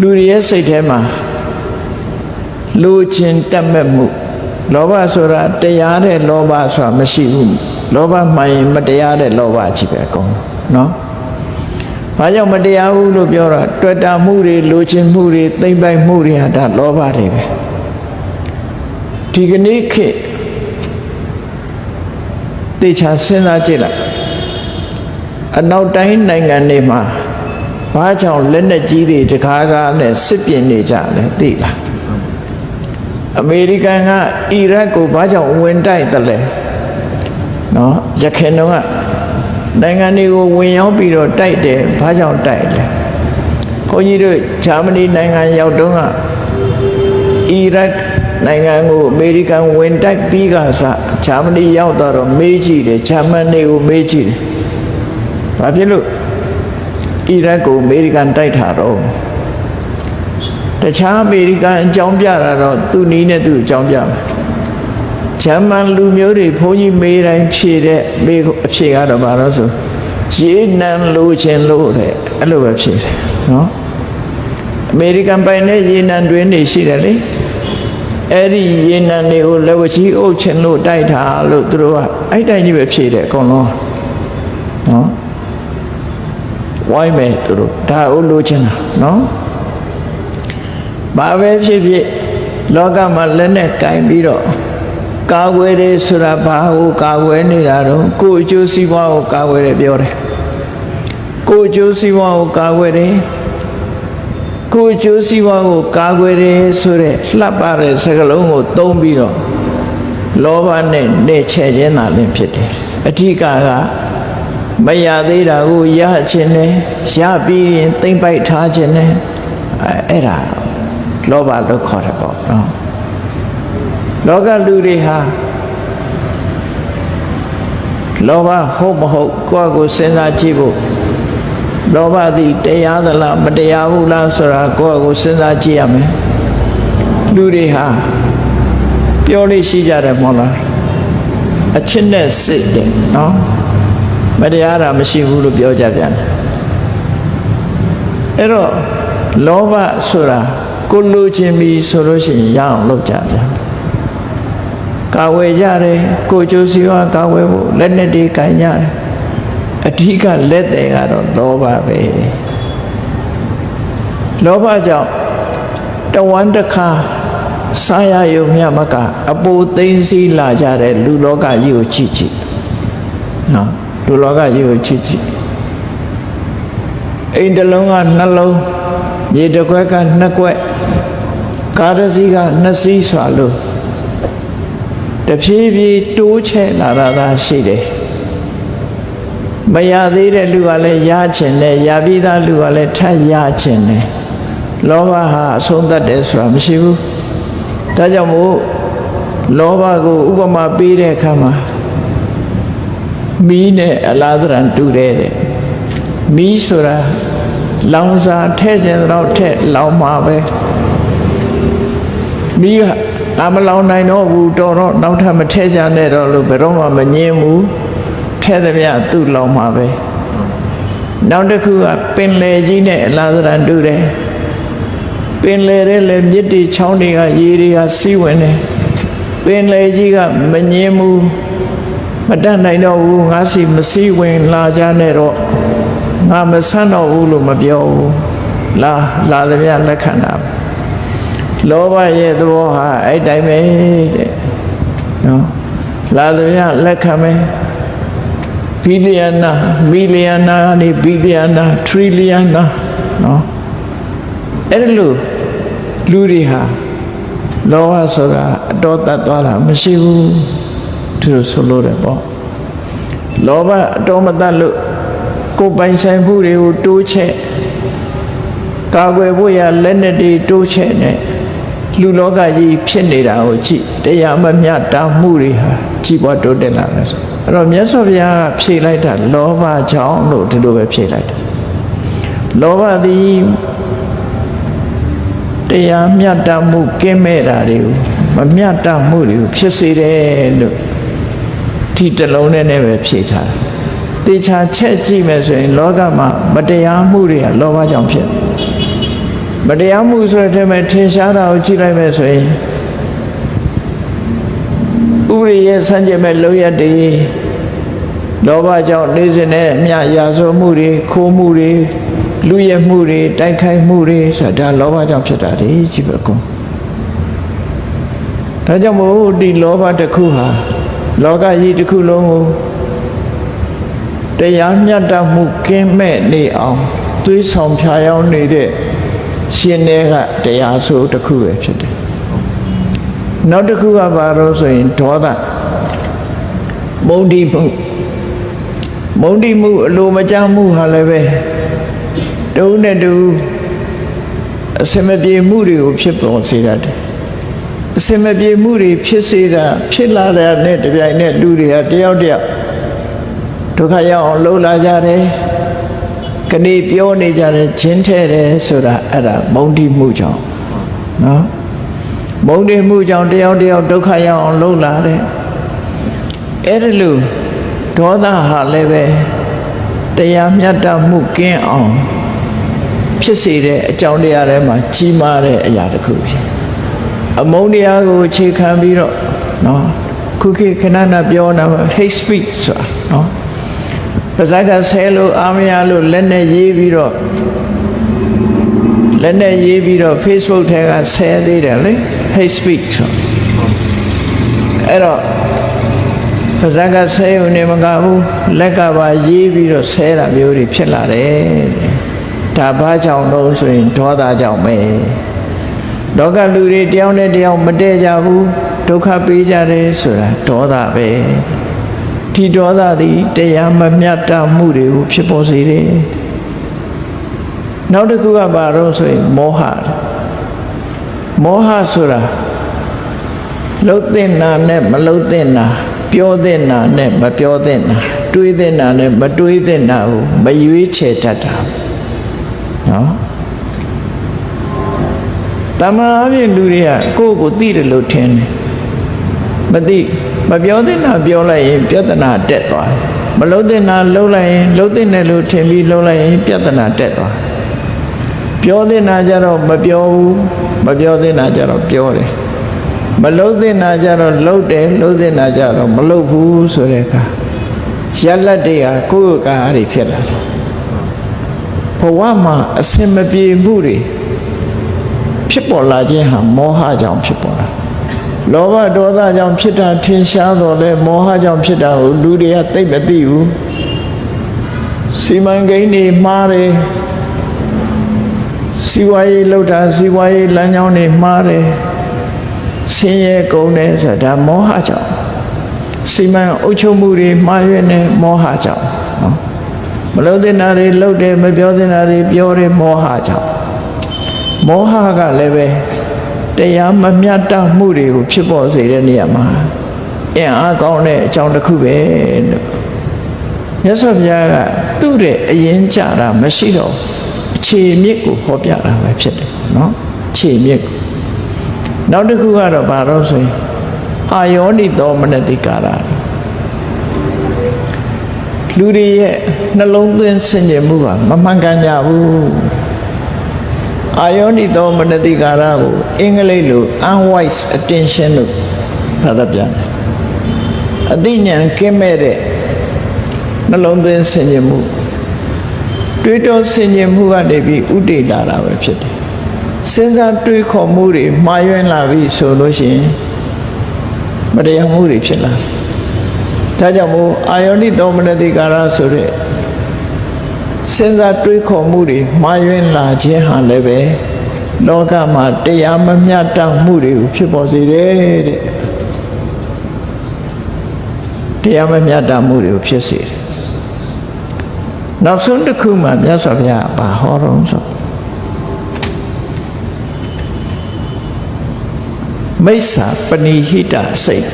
လူတွေရဲ့စိတ်ထဲမှာလိုချင်တတ်မဲ့မှုလောဘဆိုတာတရားတဲ့လောဘဆိုတာမရှိဘူးလောဘမှန်ရင်မတရားတဲ့လောဘကြီးပဲအကုန်နော်ဘာကြောင့်မတရားဘူးလို့ပြောတော့တွေ့တာမှုတွေလိုချင်မှုတွေသိမ့်ပိုက်မှုတွေဟာဒါလောဘတွေပဲဒီကနေ့ခေတ်တေချာစဉ်းစားကြည့်လိုက်အနောက်တိုင်းနိုင်ငံတွေမှာ ဘာကြောင့်လက်နက်ကြီးတွေတကားကားနဲ့စစ်ပြင်နေကြလဲသိလားအမေရိကန်ကအီရတ်ကိုဘာကြောင့်ဝင်တိုက်တယ်လဲနော်ရခိုင်တော့ကနိုင်ငံတွေကိုဝင်ရောက်ပြီးတော့တိုက်တယ်ဘာကြောင့်တိုက်လဲခွန်ကြီးတို့ဂျာမနီနိုင်ငံရောက်တော့ကအီရတ်နိုင်ငံကိုအမေရိကန်ဝင်တိုက်ပြီးကစားဂျာမနီရောက်တော့မေးကြည့်တယ်ဂျာမနီကိုမေးကြည့်တယ်ဘာဖြစ်လို့ အီရတ်ကိုအမေရိကန်တိုက်တာတော့တခြားအမေရိကန်အကြောင်းပြတာတော့သူ့နီးနဲ့သူ့အကြောင်းပြမယ်ဂျာမန်လူမျိုးတွေဘုန်းကြီးမေးတိုင်းဖြေတဲ့မေးအဖြေကတော့ဘာလို့ဆိုရေနံလိုချင်လို့တဲ့အဲ့လိုပဲဖြေတယ်နော်အမေရိကန်ပိုင်တဲ့ရေနံတွင်းတွေရှိတယ်လေအဲ့ဒီရေနံတွေကိုလက်ဝချီအုပ်ချင်လို့တိုက်တာလို့သူတို့ကအဲ့တိုင်းကြီးပဲဖြေတယ်အကုန်လုံးနော် ဝိုင်းမယ်သူတို့ဒါအုပ်လို့ချင်တာနော်ဘာပဲဖြစ်ဖြစ်လောကမှာလက်နဲ့ကင်ပြီးတော့ကာကွယ်တယ်ဆိုတာဘာကိုကာကွယ်နေတာတော့ကိုယ်အကျိုးစီးပွားကိုကာကွယ်တယ်ပြောတယ်ကိုယ်အကျိုးစီးပွားကိုကာကွယ်တယ်ကိုယ်အကျိုးစီးပွားကိုကာကွယ်တယ်ဆိုတဲ့လှပတဲ့စကားလုံးကိုသုံးပြီးတော့လောဘနဲ့နှဲ့ချဲ့ခြင်းသာလင်းဖြစ်တယ်အဓိကက မရသေးတာကိုရခြင်းနဲ့ရပြီးရင်သိမ့်ပိုက်ထားခြင်းနဲ့အဲ့ဒါလောဘလို့ခေါ်တယ်ပေါ့နော်လောကလူတွေဟာလောဘဟုတ်မဟုတ်ကိုယ့်ကိုစဉ်းစားကြည့်ဖို့လောဘသည်တရားသလားမတရားဘူးလားဆိုတာကိုယ့်ကိုစဉ်းစားကြည့်ရမယ်လူတွေဟာပြောလို့ရှိကြတယ်မဟုတ်လားအချစ်နဲ့စစ်တယ်နော် မတရားတာမရှိဘူးလို့ပြောကြပြန်တယ်အဲ့တော့လောဘဆိုတာကိုလိုချင်ပြီဆိုလို့ရှိရင်ရအောင်လုပ်ကြပြန်ကာဝယ်ကြတယ်ကိုကျိုးစီဝါကာဝယ်ဖို့လက်နဲ့တွေကန်ကြတယ်အဓိကလက်တယ်ကတော့လောဘပဲလောဘကြောင့်တဝမ်းတစ်ခါစားရယုံမြမကအပူသိမ့်စီလာကြတဲ့လူလောကကြီးကိုချစ်ချစ်နော် လူလောကကြီးကိုချစ်ချစ်အိမ်တစ်လုံးကနှလုံးမြေတစ်ခွက်ကနှစ်ခွက်ကားတစ်စီးကနှစ်စီးစွာလို့တဖြည်းဖြည်းတိုးချဲ့လာတာသာရှိတယ်မရသေးတဲ့လူကလည်းရချင်တယ်ရပြီးသားလူကလည်းထပ်ရချင်တယ်လောဘဟာအဆုံးသတ်တယ်ဆိုတာမရှိဘူးဒါကြောင့်မို့လောဘကိုဥပမာပေးတဲ့အခါမှာ မီးနဲ့အလားသဏ္ဍာန်တူတယ်တဲ့မီးဆိုတာလောင်စာထဲ့ခြင်းတော့ထဲ့လောင်မှာပဲမီးကငါမလောင်နိုင်တော့ဘူးတော်တော့နောက်ထပ်မထဲ့ကြနဲ့တော့လို့ဘယ်တော့မှမငြင်းဘူးထဲ့သမျှသူ့လောင်မှာပဲနောက်တစ်ခုကပင်လေကြီးနဲ့အလားသဏ္ဍာန်တူတယ်ပင်လေတဲ့လေမြစ်တီချောင်းတွေကရေတွေကစီးဝင်တယ်ပင်လေကြီးကမငြင်းဘူး မတတ်နိုင်တော့ဘူးငါစီမစည်းဝင်လာကြနဲ့တော့ငါမဆန်းတော့ဘူးလို့မပြောဘူးလာလာသမျှလက်ခံတာလောဘရဲ့သဘောဟာအဲ့တိုင်းပဲတဲ့နော်လာသမျှလက်ခံမယ်ဘီလီယံနာမီလီယံနာကနေဘီလီယံနာထရီလီယံနာနော်အဲ့လိုလူတွေဟာလောဘဆိုတာအတော်တတ်သွားတာမရှိဘူး သူတို့ဆိုလို့တယ်ပေါ့လောဘအတော်မတတ်လို့ကိုယ်ပိုင်ဆိုင်မှုတွေကိုတိုးချဲ့ကာကွယ်ဖို့ရလက်နက်တွေတိုးချဲ့နေလူလောကကြီးဖြစ်နေတာကိုကြည့်တရားမမျှတာမှုတွေဟာကြီးပွားတိုးတက်လာတယ်ဆိုအဲ့တော့မြတ်စွာဘုရားကဖြေလိုက်တာလောဘကြောင့်လို့ဒီလိုပဲဖြေလိုက်တယ်လောဘသည်တရားမျှတမှုကင်းမဲ့တာတွေကိုမမျှတမှုတွေကိုဖြစ်စေတယ်လို့ ဒီတလုံးနဲ့နဲ့ပဲဖြေထားတယ်တေချာချက်ကြည့်မယ်ဆိုရင် လောကမှာမတရားမှုတွေကလောဘကြောင့်ဖြစ်တယ်မတရားမှုဆိုတဲ့မဲ့ထင်ရှားတာကိုကြည့်လိုက်မယ်ဆိုရင်ဥပရိရဲ့စံကြမဲ့လုံရတည်လောဘကြောင့်နေစဉ်နဲ့အမြရာဇဝမှုတွေခိုးမှုတွေလူရဲမှုတွေတိုက်ခိုက်မှုတွေဆိုတာဒါလောဘကြောင့်ဖြစ်တာတွေကြည့်ပါကုန်ဒါကြောင့်မို့ဒီလောဘတစ်ခုဟာ လောကကြီးတစ်ခုလုံးကိုတရားမျှတမှုကင်းမဲ့နေအောင်သွေးဆောင်ဖြာယောင်းနေတဲ့ရှင်တွေကတရားဆိုတစ်ခုပဲဖြစ်တယ်နောက်တစ်ခုကဘာလို့ဆိုရင်ဒေါသမုန်တိမှုမုန်တိမှုအလိုမကျမှုဟာလည်းပဲတုံးနဲ့တူအစမပြေမှုတွေကိုဖြစ်ပေါ်စေတတ်တယ် အစမပြေမှုတွေဖြစ်စေတာဖြစ်လာတဲ့နဲ့တပြိုင်နက်လူတွေကတယောက်တယောက်ဒုက္ခရောက်အောင်လှုပ်လာကြတယ်ကနေပြောနေကြတယ်ချင်းထဲတယ်ဆိုတာအဲ့ဒါမုန်တိမှုကြောင့်နော်မုန်တိမှုကြောင့်တယောက်တယောက်ဒုက္ခရောက်အောင်လှုပ်လာတယ်အဲ့ဒါလို့ဒေါသဟာလည်းပဲတရားမျှတမှုကင်းအောင်ဖြစ်စေတဲ့အကြောင်းတရားတွေမှာကြီးမားတဲ့အရာတစ်ခုဖြစ် အမုန်းတရားကိုအခြေခံပြီးတော့နော်ခုခေတ်ခဏနာပြောတာ hate speech ဆိုတာနော်ပါဇက်ကဆဲလို့အာမရလို့လက်နဲ့ရေးပြီးတော့လက်နဲ့ရေးပြီးတော့ Facebook ထဲကဆဲသေးတယ်လေ hate speech ဆိုအဲ့တော့ပါဇက်ကဆဲုံနေမကဘူးလက်ကပါရေးပြီးတော့ဆဲတာမျိုးတွေဖြစ်လာတယ်ဒါဘာကြောင့်လို့ဆိုရင်ဒေါသကြောင့်ပဲ လောကလူတွေတယောက်နဲ့တယောက်မတည့်ကြဘူးဒုက္ခပေးကြတယ်ဆိုတာဒေါသပဲဒီဒေါသသည်တရားမမြတ်တမှုတွေကိုဖြစ်ပေါ်စေတယ်နောက်တစ်ခုကဘာလို့ဆိုရင်မောဟမောဟဆိုတာလှုပ်တဲ့နာနဲ့မလှုပ်တဲ့နာပြောတဲ့နာနဲ့မပြောတဲ့နာတွေးတဲ့နာနဲ့မတွေးတဲ့နာကိုမရွေးချယ်တတ်တာနော် တမန်အပြင်လူတွေကကိုယ့်ကိုသိတယ်လို့ထင်တယ်မသိမပြောတဲ့နာပြောလိုက်ရင် ပြဿနာတက်သွားတယ်မလုံးတဲ့နာလုံးလိုက်ရင်လုံးတဲ့နယ်လို့ထင်ပြီးလုံးလိုက်ရင် ပြဿနာတက်သွားပြောတဲ့နာကြတော့မပြောဘူးမပြောတဲ့နာကြတော့ပြောတယ်မလုံးတဲ့နာကြတော့လှုပ်တယ်လှုပ်တဲ့နာကြတော့မလှုပ်ဘူးဆိုတဲ့အခါရက်လက်တွေကကိုယ့်ကားတွေဖြစ်လာတယ်ဘဝမှာအစင်မပြေမှုတွေ ဖြစ်ပေါ်လာခြင်းဟာမောဟကြောင့်ဖြစ်ပေါ်လာလောဘဒေါသကြောင့်ဖြစ်တာထင်ရှားတော့လေမောဟကြောင့်ဖြစ်တာကိုလူတွေကသိမသိဘူးစီမံကိန်းတွေမှားတယ်စီဝါရေးလှုပ်တာစီဝါရေးလမ်းကြောင်းတွေမှားတယ်ဆင်းရဲကုန်တယ်ဆိုတာဒါမောဟကြောင့်စီမံအုပ်ချုပ်မှုတွေမှားရွံ့နေမောဟကြောင့်နော်မလုံးတဲ့နာတွေလှုပ်တယ်မပြောတဲ့နာတွေပြောတယ်မောဟကြောင့် မောဟကလည်းပဲတရားမမြတ်တမှုတွေကိုဖြစ်ပေါ်စေတဲ့နေရာမှာအင်အားကောင်းတဲ့အကြောင်းတစ်ခုပဲလို့မြတ်စွာဘုရားကသူ့တဲ့အရင်ကြတာမရှိတော့အခြေမြစ်ကိုဟောပြတာပဲဖြစ်တယ်နော်အခြေမြစ်ကိုနောက်တစ်ခုကတော့ဘာလို့ဆိုရင်အာယောနိသောမနတိကာရလူတွေရဲ့နှလုံးသွင်းဆင်ခြင်မှုကမမှန်ကန်ကြဘူး အာယောနိသောမနတိကာရကိုအင်္ဂလိပ်လို unwise attention လို့ဘာသာပြန်တယ်အသိဉာဏ်ကင်းမဲ့တဲ့နှလုံးသွင်းဆင်ခြင်မှုတွေးတောဆင်ခြင်မှုကနေပြီးဥတည်လာတာပဲဖြစ်တယ်စဉ်းစားတွေးခေါ်မှုတွေမှားယွင်းလာပြီဆိုလို့ရှိရင်မတရားမှုတွေဖြစ်လာတယ်ဒါကြောင့်မို့အာယောနိသောမနတိကာရဆိုတဲ့ စဉ်းစားတွေးခေါ်မှုတွေမှားယွင်းလာခြင်းဟာလည်းပဲလောကမှာတရားမမျှတမှုတွေကိုဖြစ်ပေါ်စေတယ်တဲ့တရားမမျှတမှုတွေကိုဖြစ်စေတယ်နောက်ဆုံးတစ်ခုမှမြတ်စွာဘုရားဘာဟောတော့ဆိုမိစ္ဆာပဏိဟိတစိတ်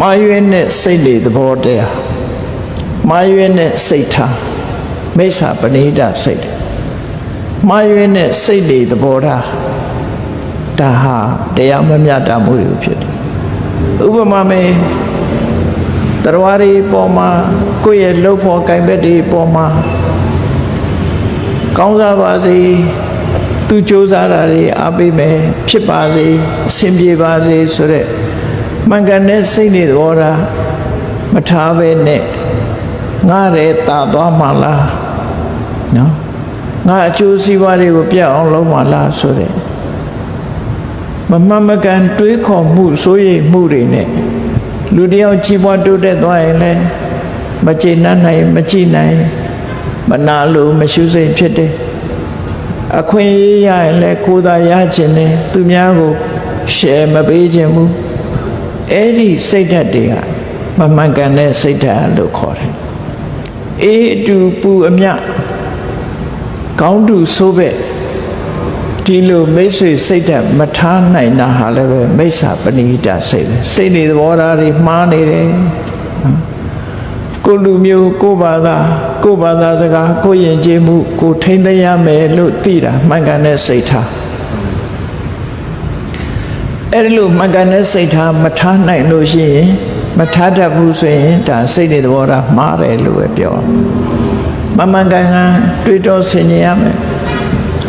မာရွေးနဲ့စိတ်လေသဘောတရား မာရွေးနဲ့စိတ်ထားမိစ္ဆာပဏိဟိတစိတ်မာရွေးနဲ့စိတ်လေသဘောထားဒါဟာတရားမမြတ်တာမှုတွေဖြစ်တယ်ဥပမာမေတရားတွေပေါ်မှာကိုယ့်ရဲ့လှုပ်ဖို့ကင်ဘက်တွေပေါ်မှာကောင်းစားပါစေသူစ조사တာတွေအားပေးမယ်ဖြစ်ပါစေအဆင်ပြေပါစေဆိုတဲ့မှန်ကန်တဲ့စိတ်နဲ့သဘောထားမထားဘဲနဲ့ ငါရဲတာသွားမှလားနော်ငါအကျိုးစီးပွားတွေကိုပြတ်အောင်လုပ်မှလားဆိုတဲ့မမှန်မကန်တွေးခေါ်မှုစိုးရိမ်မှုတွေနဲ့လူတယောက်ကြီးပွားတိုးတက်သွားရင်လည်းမကျေနပ်နိုင်မကြည့်နိုင်မနာလို့မရှုစိတ်ဖြစ်တယ်အခွင့်အရေးရရင်လည်းကိုယ်သာရခြင်းနဲ့သူများကိုရှယ်မပေးခြင်းဘူးအဲ့ဒီစိတ်ဓာတ်တွေကမမှန်ကန်တဲ့စိတ်ဓာတ်လို့ခေါ်တယ် အေးအတူပူအမြကောင်းတူဆိုးပဲ့ဒီလိုမိတ်ဆွေစိတ်ဓာတ်မထားနိုင်တာဟာလည်းပဲမိစ္ဆာပဏိတာစိတ်ပဲစိတ်နေသဘောထားတွေမှားနေတယ်နော်ကိုလူမျိုးကိုဘာသာကိုဘာသာစကားကိုယဉ်ကျေးမှုကိုထိမ့်သိမ်းရမယ်လို့သိတာမှန်ကန်တဲ့စိတ်ထားအဲ့ဒီလိုမှန်ကန်တဲ့စိတ်ထားမထားနိုင်လို့ရှိရင် မထားတတ်ဘူးဆိုရင်ဒါစိတ်နေသဘောထားမှားတယ်လို့ပဲပြောမမှန်ကန်ကန်တွေးတောဆင်ခြင်ရမယ်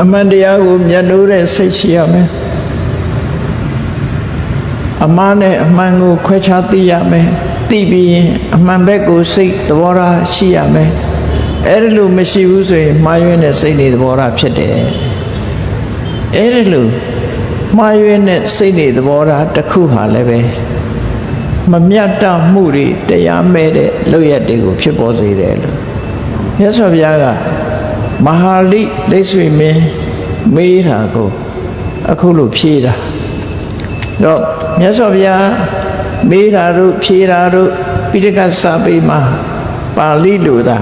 အမှန်တရားကိုမျက်နှိုးတဲ့စိတ်ရှိရမယ်အမှားနဲ့အမှန်ကိုခွဲခြားသိရမယ်သိပြီးရင်အမှန်ဘက်ကိုစိတ်သဘောထားရှိရမယ်အဲ့ဒီလိုမရှိဘူးဆိုရင်မှားယွင်းတဲ့စိတ်နေသဘောထားဖြစ်တယ်အဲ့ဒီလိုမှားယွင်းတဲ့စိတ်နေသဘောထားတစ်ခုဟာလည်းပဲ မမြတ်တမှုတွေတရားမဲ့တဲ့လုပ်ရက်တွေကိုဖြစ်ပေါ်စေတယ်လို့မြတ်စွာဘုရားကမဟာလိလိတ်ဆွေမင်းမေးတာကိုအခုလိုဖြေတာတော့မြတ်စွာဘုရားမေးတာတို့ဖြေတာတို့ပိဋကစာပေမှာပါဠိလိုသာ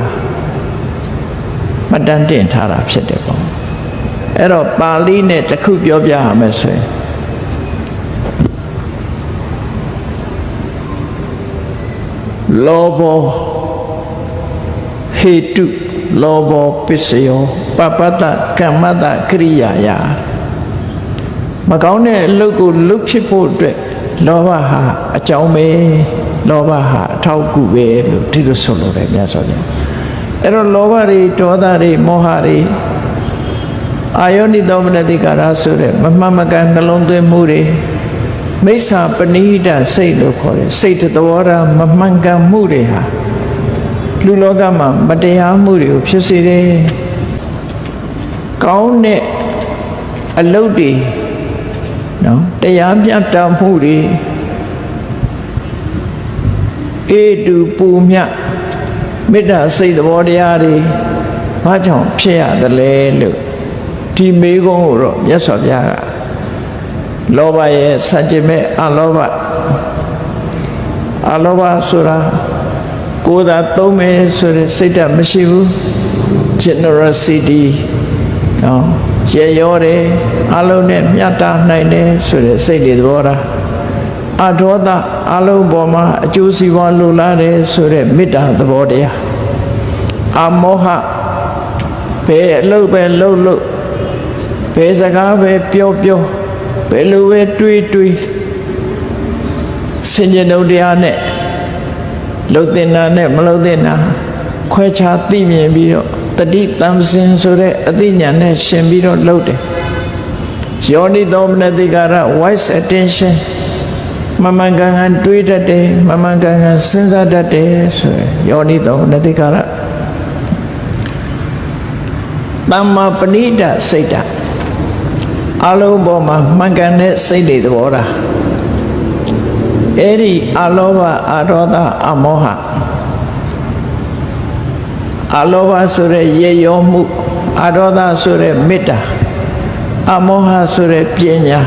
မတန်တင်ထားတာဖြစ်တယ်ပေါ့အဲ့တော့ပါဠိနဲ့တစ်ခုပြောပြရမယ်ဆိုရင် လောဘောဟေတုလောဘောပစ္စယောပပတ္တကမ္မတကရိယာယမကောင်းတဲ့အလုပ်ကိုလုပ်ဖြစ်ဖို့အတွက်လောဘဟာအကြောင်းပဲလောဘဟာအထောက်အကူပဲလို့ဒီလိုဆိုလိုတယ်မြတ်စွာဘုရားအဲ့တော့လောဘတွေဒေါသတွေမောဟတွေအာယောနိသောမနတိကာရဆိုတဲ့မမှန်မကန်နှလုံးသွင်းမှုတွေ မိစ္ဆာပဏိဒစိတ်လို့ခေါ်တယ်စိတ်သဘောထားမမှန်ကန်မှုတွေဟာလူလောကမှာမတရားမှုတွေကိုဖြစ်စေတယ်ကောင်းတဲ့အလုပ်တွေနော်တရားမြတ်တာမှုတွေအေတူပူမြတ်မေတ္တာစိတ်သဘောတရားတွေဘာကြောင့်ဖြစ်ရသလဲလို့ဒီမေးခွန်းကိုတော့မြတ်စွာဘုရားက လောဘရဲ့စัจ jin မဲ့အလောဘအလောဘဆိုတာကိုယ်သာသုံးမယ်ဆိုတဲ့စိတ်ဓာတ်မရှိဘူး generosity နော်ရေရောတယ်အလုံးနဲ့မြတ်တာနိုင်တယ်ဆိုတဲ့စိတ်တွေသဘောထားအဒေါသအလုံးပေါ်မှာအကျိုးစီးပွားလိုလားတယ်ဆိုတဲ့မေတ္တာသဘောတရားအမောဟဘယ်အလုပ်ပဲလုပ်လို့ဘယ်စကားပဲပြောပြော ဘယ်လိုပဲတွေးတွေးစင်ကြယ်ုံတရားနဲ့လှုပ်တင်တာနဲ့မလှုပ်တင်တာခွဲခြားသိမြင်ပြီးတော့တတိတံစင်ဆိုတဲ့အသိဉာဏ်နဲ့ရှင်ပြီးတော့လှုပ်တယ်ယောနိသောမနတိကာရ wise attention မမှန်ကန်ကန်တွေးတတ်တယ်မမှန်ကန်ကန်စဉ်းစားတတ်တယ်ဆိုရယ်ယောနိသောမနတိကာရသမ္မာပဏိဒစိတ်ဓာတ် အလုံးပေါ်မှာမှန်ကန်တဲ့စိတ်တွေသဘောထားအဲ့ဒီအလောဘအဒေါသအမောဟအလောဘဆိုတဲ့ရေရောမှုအဒေါသဆိုတဲ့မေတ္တာအမောဟဆိုတဲ့ပညာ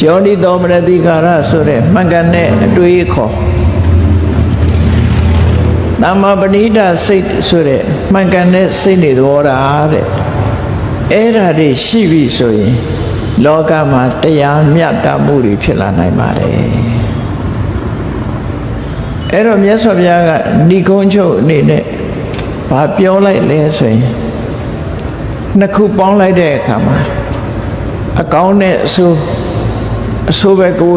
ယောနိသောမနတိကာရဆိုတဲ့မှန်ကန်တဲ့အတွေးခေါ်သမ္မာပဏိဒစိတ်ဆိုတဲ့မှန်ကန်တဲ့စိတ်နေသဘောထားတဲ့ အဲ့ဓာတွေရှိပြီဆိုရင် လောကမှာတရားမြတ်တာမှုတွေဖြစ်လာနိုင်ပါတယ်အဲ့တော့မြတ်စွာဘုရားကဏိကုံးချုပ်အနေနဲ့ဘာပြောလိုက်လဲဆိုရင်နှစ်ခုပေါင်းလိုက်တဲ့အခါမှာအကောင်းနဲ့အဆိုးအဆိုးဘက်ကို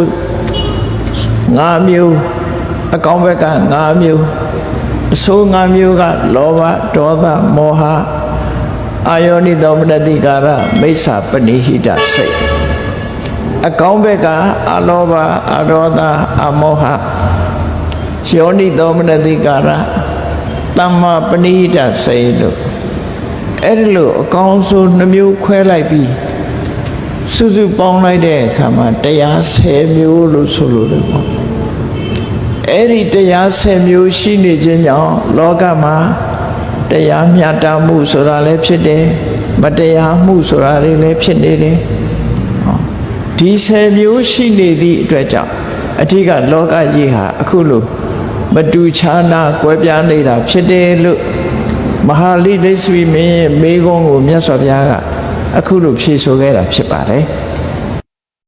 ၅မျိုးအကောင်းဘက်က၅မျိုးအဆိုး၅မျိုးကလောဘဒေါသမောဟ အာယောနိသောမနတိကာရမိစ္ဆာပဏိဟိတစိတ်အကောင်းဘက်ကအလောဘအရောဓအမောဟယောနိသောမနတိကာရသမ္မာပဏိဟိတစိတ်လို့အဲ့ဒီလိုအကောင်းဆုံးနှမျိုးခွဲလိုက်ပြီးစုစုပေါင်းလိုက်တဲ့အခါမှာတရား10မျိုးလို့ဆိုလို့တယ်ပေါ့အဲ့ဒီတရား10မျိုးရှိနေခြင်းကြောင့်လောကမှာ တရားမျှတမှုဆိုတာလည်းဖြစ်တယ်မတရားမှုဆိုတာတွေလည်းဖြစ်နေတယ်ဟောဒီ10မျိုးရှိနေသည့်အတွက်ကြောင့်အထက်ကလောကကြီးဟာအခုလိုမတူခြားနာကွဲပြားနေတာဖြစ်တယ်လို့မဟာလိဒိသဝီမင်းရဲ့မေခွန်းကိုမြတ်စွာဘုရားကအခုလိုဖြေဆိုခဲ့တာဖြစ်ပါတယ်